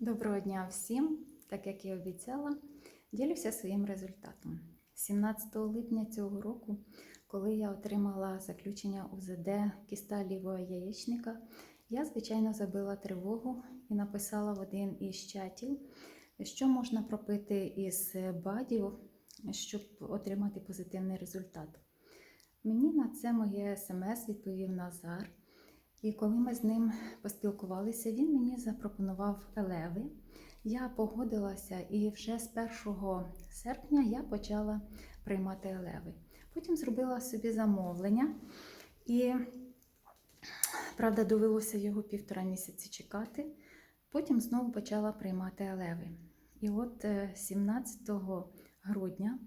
Доброго дня всім! Так як і обіцяла, ділюся своїм результатом. 17 липня цього року, коли я отримала заключення УЗД кіста лівого яєчника, я, звичайно, забила тривогу і написала в один із чатів, що можна пропити із бадів, щоб отримати позитивний результат. Мені на це моє смс відповів Назар. І коли ми з ним поспілкувалися, він мені запропонував елеви. Я погодилася і вже з 1 серпня я почала приймати елеви. Потім зробила собі замовлення, і, правда, довелося його півтора місяці чекати. Потім знову почала приймати елеви. І от е, 17 грудня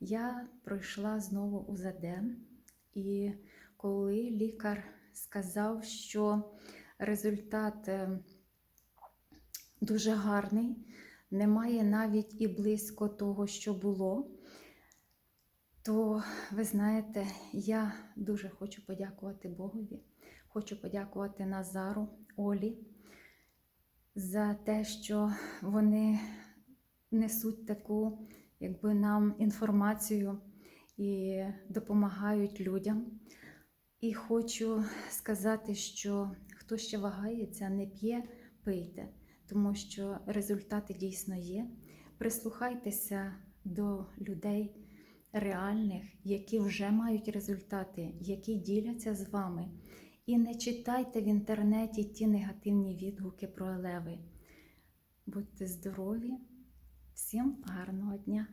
я пройшла знову УЗД, і коли лікар сказав, що результат е, дуже гарний, немає навіть і близько того, що було. То ви знаєте, я дуже хочу подякувати Богові, хочу подякувати Назару, Олі за те, що вони несуть таку, якби нам інформацію і допомагають людям. І хочу сказати, що хто ще вагається, не п'є, пийте, тому що результати дійсно є. Прислухайтеся до людей реальних, які вже мають результати, які діляться з вами. І не читайте в інтернеті ті негативні відгуки про елеви. Будьте здорові, всім гарного дня!